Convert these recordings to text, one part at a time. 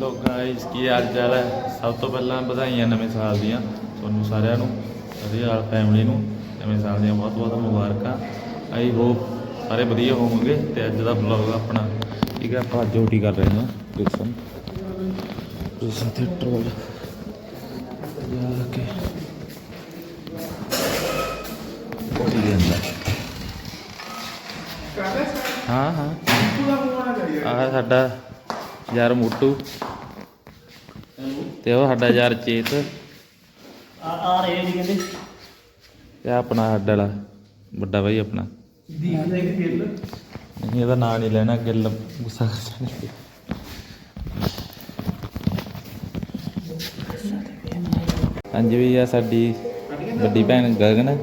Hello guys ਕੀ ਹਾਲ ਚਾਲ ਹੈ? ਸਭ ਤੋਂ ਪਹਿਲਾਂ ਵਧਾਈਆਂ ਨਵੇਂ ਸਾਲ ਦੀਆਂ ਤੁਹਾਨੂੰ ਸਾਰਿਆਂ ਨੂੰ ਸਾਰੀ ਫੈਮਿਲੀ ਨੂੰ, ਨਵੇਂ ਸਾਲ ਦੀਆਂ ਬਹੁਤ ਬਹੁਤ ਮੁਬਾਰਕਾਂ। ਆਈ ਹੋਪ ਸਾਰੇ ਵਧੀਆ ਹੋਵੋਗੇ ਤੇ ਅੱਜ ਦਾ ਵਲੌਗ ਆਪਣਾ ਠੀਕ ਹੈ, ਆਪਾਂ ਡਿਊਟੀ ਕਰ ਰਹੇ ਹਾਂ ਕ੍ਰਿਸ਼ਨ ਕ੍ਰਿਸ਼ਨ ਥੀਏਟਰ ਵੱਲ। ਜਾ ਕੇ। ਕੋਠੀ ਦੇ ਹਾਂ ਹਾਂ। ਆ ਸਾਡਾ ਯਾਰ ਮੋਟੂ। ਤੇ ਉਹ ਸਾਡਾ ਯਾਰ ਚੇਤ। ਆ ਆ ਰਹੇ ਜੀ ਕਹਿੰਦੇ। ਤੇ ਆਹ ਆਪਣਾ ਸਾਡਾ ਵਾਲਾ ਵੱਡਾ ਭਾਈ ਆਪਣਾ। ਨਹੀਂ ਇਹਦਾ ਨਾਂ ਨਹੀਂ ਲੈਣਾ ਗਿੱਲ ਗੁੱਸਾ ਕਰ ਜਾਣਗੇ ਹਾਂਜੀ ਵੀ ਆ ਸਾਡੀ ਵੱਡੀ ਭੈਣ ਗਗਨ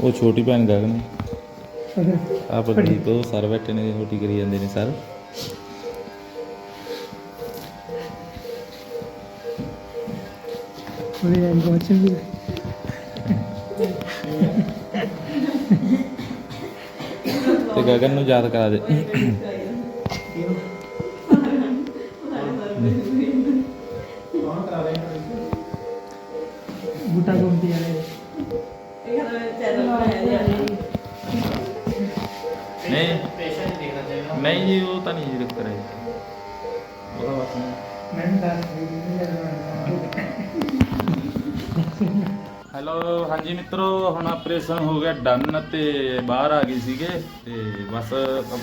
ਉਹ ਛੋਟੀ ਭੈਣ ਗਗਨ ਆ ਵੱਡੀ ਤੋਂ ਸਰ ਬੈਠੇ ਨੇ ਛੋਟੀ ਕਰੀ ਜਾਂਦੇ ਨੇ ਸਰ। ਉਹਦੇ ਤੇ ਗਗਨ ਨੂੰ ਯਾਦ ਕਰਾ ਦੇ। ਬੂਟਾ ਗੁੰਮਟੀ ਵਾਲੇ ਨਹੀਂ। ਪੇਸ਼ੈਂਟ ਦੇਖਣਾ ਚਾਹੀਦਾ ਨਹੀਂ ਜੀ ਉਹ ਤਾਂ ਨਹੀਂ ਜੀ ਦਿੱਕਤ ਹੈ ਉਹਦਾ ਬਸ ਨਹੀਂ ਮੈਂ ਦੱਸ ਹੈਲੋ, ਹਾਂਜੀ ਮਿੱਤਰੋ, ਹੁਣ ਆਪਰੇਸ਼ਨ ਹੋ ਗਿਆ ਡਨ ਤੇ ਬਾਹਰ ਆ ਗਏ ਸੀਗੇ ਤੇ ਬਸ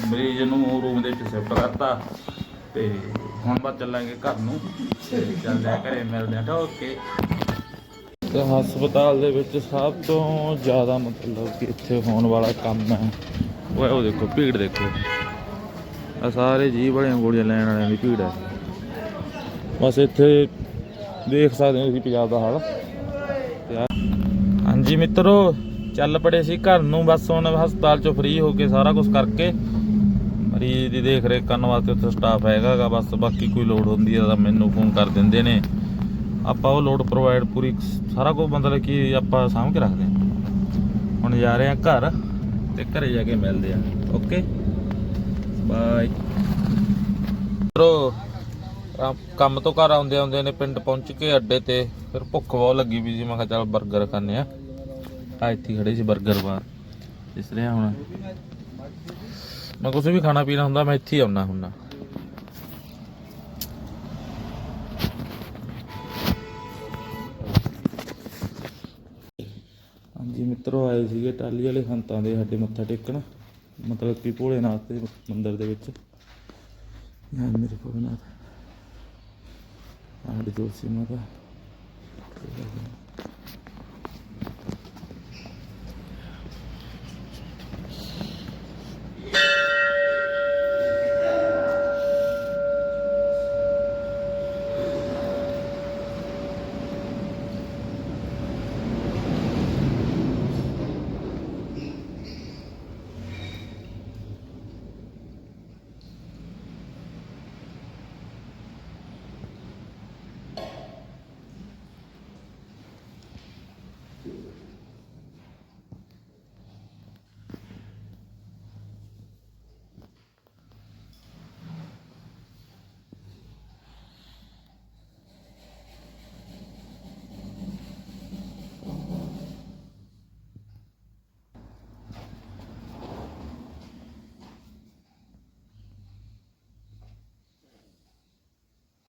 ਮਰੀਜ਼ ਨੂੰ ਰੂਮ ਦੇ ਵਿੱਚ ਸ਼ਿਫਟ ਕਰਤਾ ਤੇ ਹੁਣ ਬਸ ਚੱਲਾਂਗੇ ਘਰ ਨੂੰ ਤੇ ਚੱਲਦੇ ਆ ਘਰੇ, ਮਿਲਦੇ ਆ ਓਕੇ ਤੇ ਹਸਪਤਾਲ ਦੇ ਵਿੱਚ ਸਭ ਤੋਂ ਜ਼ਿਆਦਾ ਮਤਲਬ ਕਿ ਇੱਥੇ ਹੋਣ ਵਾਲਾ ਕੰਮ ਹੈ ਉਹ ਉਹ ਦੇਖੋ, ਭੀੜ ਦੇਖੋ। ਆ ਸਾਰੇ ਜੀ ਵਾਲੀਆਂ ਗੋਲੀਆਂ ਲੈਣ ਵਾਲਿਆਂ ਦੀ ਭੀੜ ਹੈ। ਬਸ ਇੱਥੇ ਦੇਖ ਸਕਦੇ ਹੋ ਤੁਸੀਂ ਪੰਜਾਬ ਦਾ ਹਾਲ। ਤੇ ਹਾਂਜੀ ਮਿੱਤਰੋ, ਚੱਲ ਪੜੇ ਸੀ ਘਰ ਨੂੰ, ਬਸ ਹੁਣ ਹਸਪਤਾਲ ਚੋਂ ਫ੍ਰੀ ਹੋ ਕੇ ਸਾਰਾ ਕੁਝ ਕਰਕੇ ਮਰੀਜ਼ ਦੀ ਦੇਖ ਰੇਖ ਕਰਨ ਵਾਸਤੇ ਉੱਥੇ ਸਟਾਫ ਹੈਗਾਗਾ, ਬਸ ਬਾਕੀ ਕੋਈ ਲੋੜ ਹੁੰਦੀ ਹੈ ਤਾਂ ਮੈਨੂੰ ਫੋਨ ਕਰ ਦਿੰਦੇ ਨੇ। ਆਪਾਂ ਉਹ ਲੋਡ ਪ੍ਰੋਵਾਈਡ ਪੂਰੀ ਸਾਰਾ ਕੁਝ ਮਤਲਬ ਕਿ ਆਪਾਂ ਸਾਂਭ ਕੇ ਰੱਖਦੇ ਹਾਂ। ਹੁਣ ਜਾ ਰਹੇ ਹਾਂ ਘਰ ਤੇ ਘਰੇ ਜਾ ਕੇ ਮਿਲਦੇ ਆ ਓਕੇ ਬਾਏ ਮਿੱਤਰੋ ਆ- ਕੰਮ ਤੋਂ ਘਰ ਆਉਂਦੇ ਆਉਂਦੇ ਨੇ ਪਿੰਡ ਪਹੁੰਚ ਕੇ ਅੱਡੇ ਤੇ, ਫਿਰ ਭੁੱਖ ਬਹੁਤ ਲੱਗੀ ਵੀ ਸੀ ਮੈਂ ਕਿਹਾ ਚੱਲ 버ਗਰ ਖਾਣੇ ਆ ਆ ਇੱਥੇ ਖੜੇ ਸੀ 버ਗਰ ਬਾਰ ਇਸ ਰਿਹਾ ਹੁਣ। ਮੈਂ ਕੁਝ ਵੀ ਖਾਣਾ ਪੀਣਾ ਹੁੰਦਾ, ਮੈਂ ਇੱਥੇ ਆਉਣਾ ਹੁੰਦਾ। ਹਾਂਜੀ, ਮਿੱਤਰੋ, ਆਏ ਸੀਗੇ ਟਾਲੀ ਵਾਲੇ ਸੰਤਾਂ ਦੇ ਸਾਡੇ ਮੱਥਾ ਟੇਕਣ, ਮਤਲਬ ਕਿ ਭੋਲੇਨਾਥ ਦੇ ਮੰਦਿਰ ਦੇ ਵਿੱਚ। ਯਾਰ, ਮੇਰੇ ਭੋਲੇਨਾਥ। Hadi dolaşayım mother.